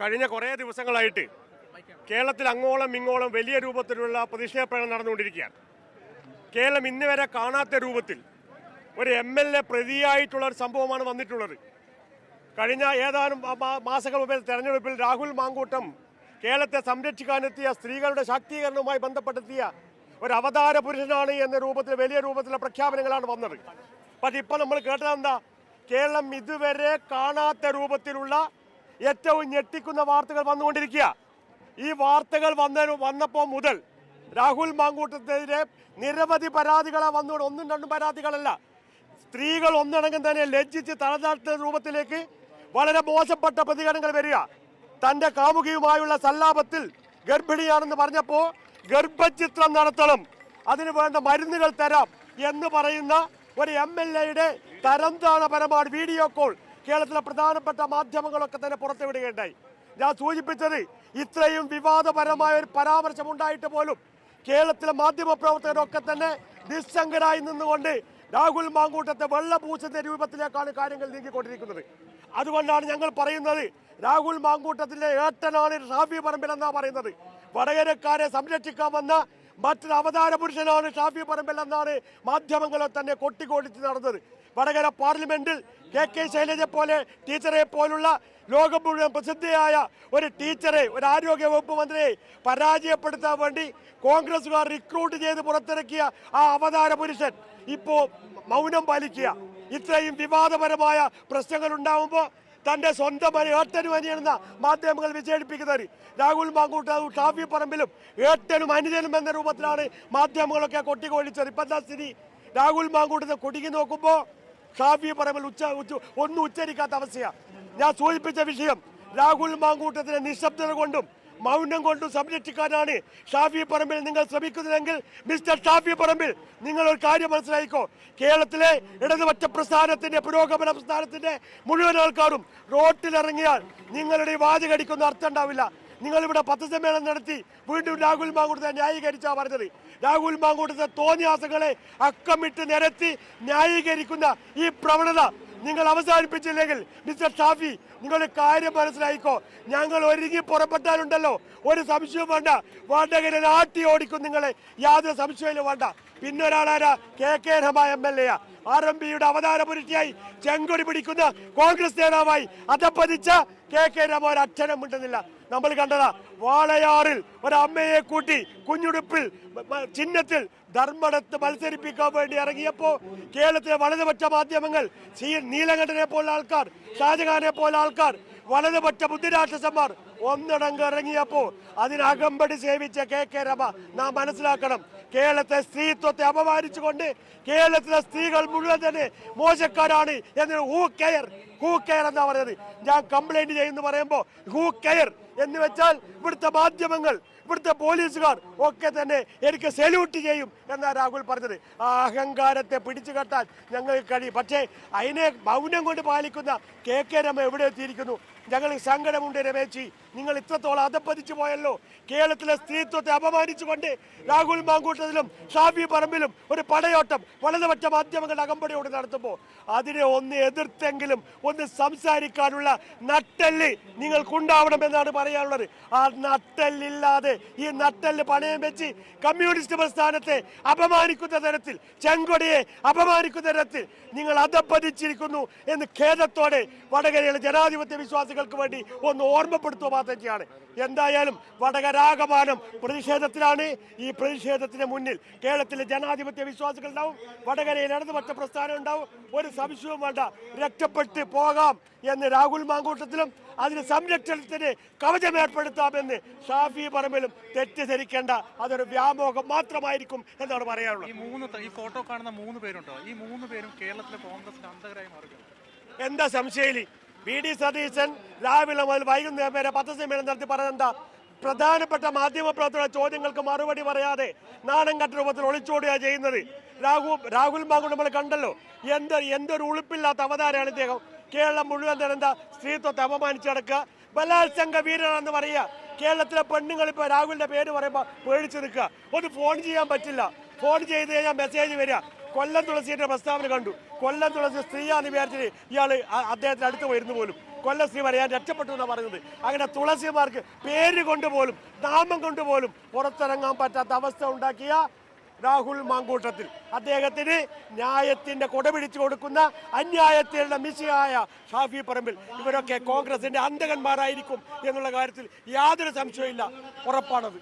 കഴിഞ്ഞ കുറേ ദിവസങ്ങളായിട്ട് കേരളത്തിൽ അങ്ങോളം ഇങ്ങോളം വലിയ രൂപത്തിലുള്ള പ്രതിഷേധ പ്രകടനം നടന്നുകൊണ്ടിരിക്കുകയാണ്. കേരളം ഇന്ന് വരെ കാണാത്ത രൂപത്തിൽ ഒരു എം എൽ എ പ്രതിയായിട്ടുള്ള ഒരു സംഭവമാണ് വന്നിട്ടുള്ളത്. കഴിഞ്ഞ ഏതാനും മാസങ്ങൾ മുമ്പ് തെരഞ്ഞെടുപ്പിൽ രാഹുൽ മാങ്കൂട്ടം കേരളത്തെ സംരക്ഷിക്കാനെത്തിയ സ്ത്രീകളുടെ ശാക്തീകരണവുമായി ബന്ധപ്പെടുത്തിയ ഒരു അവതാര പുരുഷനാണ് എന്ന രൂപത്തിൽ വലിയ രൂപത്തിലുള്ള പ്രഖ്യാപനങ്ങളാണ് വന്നത്. പക്ഷെ ഇപ്പം നമ്മൾ കേട്ടത് എന്താ? കേരളം ഇതുവരെ കാണാത്ത രൂപത്തിലുള്ള ഏറ്റവും ഞെട്ടിക്കുന്ന വാർത്തകൾ വന്നുകൊണ്ടിരിക്കുക. ഈ വാർത്തകൾ വന്ന വന്നപ്പോൾ മുതൽ രാഹുൽ മാങ്കൂട്ടത്തിനെതിരെ നിരവധി പരാതികളാണ് വന്നുകൊണ്ട് ഒന്നും രണ്ടും പരാതികളല്ല. സ്ത്രീകൾ ഒന്നടങ്കം തന്നെ ലജ്ജിച്ച് തലതാഴ്ത്ത രൂപത്തിലേക്ക് വളരെ മോശപ്പെട്ട പ്രതികരണങ്ങൾ വരിക. തന്റെ കാമുകിയുമായുള്ള സല്ലാപത്തിൽ ഗർഭിണിയാണെന്ന് പറഞ്ഞപ്പോൾ ഗർഭചിത്രം നടത്തണം. അതിന് വേണ്ട മരുന്നുകൾ തരാം എന്ന് പറയുന്ന ഒരു എം എൽ എയുടെ തരംതാണപരമാണ് വീഡിയോ കോൾ കേരളത്തിലെ പ്രധാനപ്പെട്ട മാധ്യമങ്ങളൊക്കെ തന്നെ പുറത്തുവിടുകയുണ്ടായി. ഞാൻ സൂചിപ്പിച്ചത് ഇത്രയും വിവാദപരമായ ഒരു പരാമർശം ഉണ്ടായിട്ട് പോലും കേരളത്തിലെ മാധ്യമ പ്രവർത്തകരൊക്കെ തന്നെ നിസ്സംഗരായി നിന്നുകൊണ്ട് രാഹുൽ മാങ്കൂട്ടത്തെ വെള്ളപൂച്ചത്തെ രൂപത്തിലേക്കാണ് കാര്യങ്ങൾ നീങ്ങിക്കൊണ്ടിരിക്കുന്നത്. അതുകൊണ്ടാണ് ഞങ്ങൾ പറയുന്നത് രാഹുൽ മാങ്കൂട്ടത്തിന്റെ ഏട്ടനാണ് റാഫി പറമ്പിൽ എന്നാ പറയുന്നത്. വടകരക്കാരെ സംരക്ഷിക്കാൻ വന്ന മറ്റൊരു അവതാര പുരുഷനാണ് ഷാഫി പറമ്പിൽ എന്നാണ് മാധ്യമങ്ങളെ തന്നെ കൊട്ടിക്കൊടിച്ച് നടന്നത്. വടകര പാർലമെന്റിൽ കെ കെ ശൈലജ പോലെ ടീച്ചറെ പോലുള്ള ലോകം മുഴുവൻ പ്രസിദ്ധയായ ഒരു ടീച്ചറെ ഒരു ആരോഗ്യ വകുപ്പ് മന്ത്രിയെ പരാജയപ്പെടുത്താൻ വേണ്ടി കോൺഗ്രസുകാർ റിക്രൂട്ട് ചെയ്ത് പുറത്തിറക്കിയ ആ അവതാര പുരുഷൻ ഇപ്പോ മൗനം പാലിക്കുക. ഇത്രയും വിവാദപരമായ പ്രശ്നങ്ങൾ ഉണ്ടാവുമ്പോൾ തന്റെ സ്വന്തം ഏട്ടനും അനിയനെന്ന മാധ്യമങ്ങൾ വിശേഷിപ്പിക്കുന്നത് രാഹുൽ മാങ്കൂട്ട് ഷാഫി പറമ്പിലും ഏട്ടനും അനുജനും എന്ന രൂപത്തിലാണ് മാധ്യമങ്ങളൊക്കെ കൊട്ടിക്കൊഴിച്ചത്. ഇപ്പം എന്താ സ്ഥിതി? രാഹുൽ മാങ്കൂട്ടത്തെ കൊടിക്ക് നോക്കുമ്പോൾ ഷാഫി പറമ്പിൽ ഉച്ച ഉച്ച ഒന്നും ഉച്ചരിക്കാത്ത അവസ്ഥയാണ് ഞാൻ സൂചിപ്പിച്ച വിഷയം രാഹുൽ മാങ്കൂട്ടത്തിന്റെ നിശബ്ദത കൊണ്ടും മൗനം കൊണ്ടും സംരക്ഷിക്കാനാണ് ഷാഫി പറമ്പിൽ നിങ്ങൾ ശ്രമിക്കുന്നതെങ്കിൽ മിസ്റ്റർ ഷാഫി പറമ്പിൽ നിങ്ങൾ ഒരു കാര്യം മനസ്സിലായിക്കോ? കേരളത്തിലെ ഇടതുപക്ഷ പ്രസ്ഥാനത്തിന്റെ പുരോഗമന പ്രസ്ഥാനത്തിന്റെ മുഴുവൻ ആൾക്കാരും റോട്ടിലിറങ്ങിയാൽ നിങ്ങളുടെ ഈ വാചകടിക്കൊന്നും അർത്ഥം ഉണ്ടാവില്ല. നിങ്ങൾ ഇവിടെ പത്രസമ്മേളനം നടത്തി വീണ്ടും രാഹുൽ മാങ്കൂട്ടത്തെ ന്യായീകരിച്ചാ പറഞ്ഞത്. രാഹുൽ മാങ്കൂട്ടത്തെ തോന്നിയാസങ്ങളെ അക്കമിട്ട് നിരത്തി ന്യായീകരിക്കുന്ന ഈ പ്രവണത നിങ്ങൾ അവസാനിപ്പിച്ചില്ലെങ്കിൽ മിസ്റ്റർ ഷാഫി നിങ്ങളുടെ കാര്യം മനസ്സിലായിക്കോ? ഞങ്ങൾ ഒരുങ്ങി പുറപ്പെട്ടാലുണ്ടല്ലോ. ഒരു സംശയവും വേണ്ട. വടകര ആട്ടി ഓടിക്കും നിങ്ങളെ. യാതൊരു സംശയവും വേണ്ട. പിന്നെ ഒരാളാരാ? K K Rema M L A R M പിയുടെ അവതാര പുരുഷയായി ചെങ്കൊടി പിടിക്കുന്ന കോൺഗ്രസ് നേതാവായി. അധപ്പതിച്ച കെ കെ രമ ഒരു അക്ഷരം മിണ്ടുന്നില്ല. നമ്മൾ കണ്ടതാ വാളയാറിൽ ഒരമ്മയെ കൂട്ടി കുഞ്ഞുടുപ്പിൽ ചിഹ്നത്തിൽ ധർമ്മടത്ത് മത്സരിപ്പിക്കാൻ വേണ്ടി ഇറങ്ങിയപ്പോ കേരളത്തിലെ വലതുപക്ഷ മാധ്യമങ്ങൾ സി നീലകണ്ഠനെ പോലുള്ള ആൾക്കാർ ഷാജഹാനെ പോലെ ആൾക്കാർ വലതുപക്ഷ ബുദ്ധിരാക്ഷസന്മാർ ഒന്നടങ്കം ഇറങ്ങിയപ്പോ അതിനകമ്പടി സേവിച്ച കെ കെ രമ നാം മനസ്സിലാക്കണം കേരളത്തെ സ്ത്രീത്വത്തെ അപമാനിച്ചുകൊണ്ട് കേരളത്തിലെ സ്ത്രീകൾ മുഴുവൻ തന്നെ മോശക്കാരാണ് എന്ന് ഹൂ കെയർ ഹൂ കെയർ എന്നാ പറയുന്നത്. ഞാൻ കംപ്ലൈന്റ് ചെയ്യുന്നു പറയുമ്പോൾ ഹൂ കെയർ എന്ന് വെച്ചാൽ ഇവിടുത്തെ മാധ്യമങ്ങൾ ഇവിടുത്തെ പോലീസുകാർ ഒക്കെ തന്നെ എനിക്ക് സെല്യൂട്ട് ചെയ്യും എന്നാ രാഹുൽ പറഞ്ഞത്. ആ അഹങ്കാരത്തെ പിടിച്ചു കെട്ടാൻ ഞങ്ങൾക്ക് കഴിയും. പക്ഷേ അതിനെ മൗനം കൊണ്ട് പാലിക്കുന്ന കെ കെ രമ എവിടെ എത്തിയിരിക്കുന്നു? ഞങ്ങൾക്ക് സങ്കടമുണ്ട് രമേശി. നിങ്ങൾ ഇത്രത്തോളം അധപ്പതിച്ചു പോയല്ലോ. കേരളത്തിലെ സ്ത്രീത്വത്തെ അപമാനിച്ചുകൊണ്ട് രാഹുൽ മാങ്കൂട്ടത്തിലും ഷാഫി പറമ്പിലും ഒരു പടയോട്ടം വലതുപക്ഷ മാധ്യമങ്ങളുടെ അകമ്പടിയോട് നടത്തുമ്പോൾ അതിനെ ഒന്ന് എതിർത്തെങ്കിലും ഒന്ന് സംസാരിക്കാനുള്ള നട്ടെല്ല് നിങ്ങൾക്കുണ്ടാവണമെന്നാണ് പറയാനുള്ളത് ആ നട്ടല്ലില്ലാതെ ഈ നട്ടൽ പണയം വെച്ച് കമ്മ്യൂണിസ്റ്റ് പ്രസ്ഥാനത്തെ അപമാനിക്കുന്ന തരത്തിൽ ചെങ്കൊടിയെ അപമാനിക്കുന്ന തരത്തിൽ നിങ്ങൾ അധപ്പതിച്ചിരിക്കുന്നു എന്ന് ഖേദത്തോടെ വടകരയിലെ ജനാധിപത്യ വിശ്വാസികൾക്ക് വേണ്ടി ഒന്ന് ഓർമ്മപ്പെടുത്തുക മാത്രം ചെയ്യാണ് എന്തായാലും വടകരാഗമാനം പ്രതിഷേധത്തിലാണ്. ഈ പ്രതിഷേധത്തിന് മുന്നിൽ കേരളത്തിലെ ജനാധിപത്യ വിശ്വാസികൾ ഉണ്ടാവും വടകരയിൽ ഇടതുപക്ഷ പ്രസ്ഥാനം ഉണ്ടാവും. ഒരു സംശയവും വേണ്ട രക്ഷപ്പെട്ട് പോകാം എന്ന് രാഹുൽ മാങ്കൂട്ടത്തിലും അതിന് സംരക്ഷണത്തിന് കവചം ഏർപ്പെടുത്താമെന്ന് ഷാഫി പറമ്പിലും തെറ്റിദ്ധരിക്കേണ്ട അതൊരു വ്യാമോഹം മാത്രമായിരിക്കും എന്നാണ് പറയാനുള്ളത്. ഈ മൂന്ന് ഈ ഫോട്ടോ കാണുന്ന മൂന്ന് പേരുണ്ടോ? ഈ മൂന്ന് പേരും കേരളത്തിലെ കോൺഗ്രസ് അന്തകരായി മാറുകയാണ്. എന്താ സംശയിലി വി ഡി സതീശൻ രാവിലെ മുതൽ വൈകുന്നേരം വരെ പത്രസമ്മേളനം നടത്തി പറഞ്ഞെന്താ? പ്രധാനപ്പെട്ട മാധ്യമ പ്രവർത്തകരുടെ ചോദ്യങ്ങൾക്ക് മറുപടി പറയാതെ നാണം കെട്ട രൂപത്തിൽ ഒളിച്ചോടുക ചെയ്യുന്നത്. രാഹു രാഹുൽ മാങ്കുണ്ട് നമ്മൾ കണ്ടല്ലോ. എന്തൊരു എന്തൊരു ഉളുപ്പില്ലാത്ത അവതാരമാണ് ഇദ്ദേഹം. കേരളം മുഴുവൻ തന്നെ എന്താ സ്ത്രീത്വത്തെ അപമാനിച്ചു കിടക്കുക ബലാത്സംഗ വീരനാണെന്ന് പറയുക. കേരളത്തിലെ പെണ്ണുങ്ങൾ ഇപ്പൊ രാഹുലിന്റെ പേര് പറയുമ്പോൾ പേടിച്ചു നിൽക്കുക. ഒന്ന് ഫോൺ ചെയ്യാൻ പറ്റില്ല. ഫോൺ ചെയ്ത് കഴിഞ്ഞാൽ മെസ്സേജ് വരിക. കൊല്ലം തുളസിയുടെ പ്രസ്താവന കണ്ടു. കൊല്ലം തുളസി സ്ത്രീയാന്ന് വിചാരിച്ചിട്ട് ഇയാൾ അദ്ദേഹത്തിന് അടുത്ത് വരുന്നു പോലും. കൊല്ലം സ്ത്രീ പറയാൻ രക്ഷപ്പെട്ടു എന്നാണ് പറയുന്നത്. അങ്ങനെ തുളസിമാർക്ക് പേര് കൊണ്ടുപോലും നാമം കൊണ്ടുപോലും പുറത്തിറങ്ങാൻ പറ്റാത്ത അവസ്ഥ ഉണ്ടാക്കിയ രാഹുൽ മാങ്കൂട്ടത്തിൽ. അദ്ദേഹത്തിന് ന്യായത്തിന്റെ കൊടപിടിച്ചു കൊടുക്കുന്ന അന്യായത്തിലുള്ള മിശിയായ ഷാഫി പറമ്പിൽ. ഇവരൊക്കെ കോൺഗ്രസിന്റെ അന്തകന്മാരായിരിക്കും എന്നുള്ള കാര്യത്തിൽ യാതൊരു സംശയമില്ല ഉറപ്പാണത്.